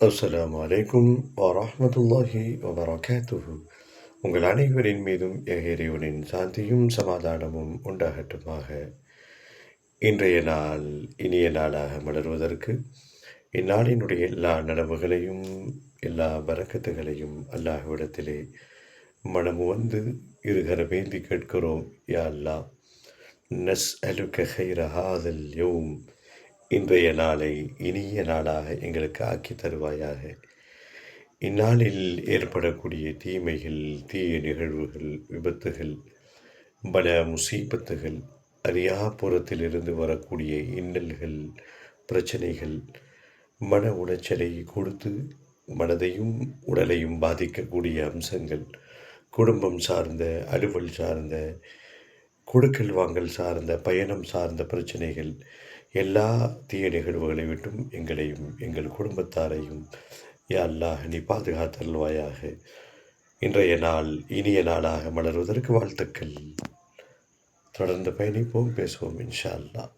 அஸ்லாம் வலைக்கும் வரமத்துல்லாஹி வபரகாத்துஹு. உங்கள் அனைவரின் மீதும் இறைவனின் சாந்தியும் சமாதானமும் உண்டாகட்டுமாக. இன்றைய நாள் இனிய நாளாக மலர்வதற்கு இந்நாளினுடைய எல்லா நனவுகளையும் எல்லா வரக்கத்துகளையும் அல்லாஹ்விடத்திலே மனமு வந்து இருகரமேந்தி கேட்கிறோம். யா அல்லாஹ் நஸ் அலுக்க ஹைரஹாதல் யோம். இன்றைய நாளை இனிய நாளாக எங்களுக்கு ஆக்கி தருவாயாக. இந்நாளில் ஏற்படக்கூடிய தீமைகள் தீய நிகழ்வுகள் விபத்துகள் பல முசீபத்துகள் அரியாபுரத்திலிருந்து வரக்கூடிய இன்னல்கள் பிரச்சனைகள் மன உளைச்சலை கொடுத்து மனதையும் உடலையும் பாதிக்கக்கூடிய அம்சங்கள் குடும்பம் சார்ந்த அலுவல் சார்ந்த கொடுக்கல் வாங்கல் சார்ந்த பயணம் சார்ந்த பிரச்சனைகள் எல்லா தீய நிகழ்வுகளை விட்டும் எங்களையும் எங்கள் குடும்பத்தாரையும் யா அல்லாஹ் நீ பாதுகாத்தல்வாயாக இன்றைய நாள் இனிய நாளாக மலர்வதற்கு வாழ்த்துக்கள். தொடர்ந்து பயணிப்போம் பேசுவோம் இன்ஷா அல்லாஹ்.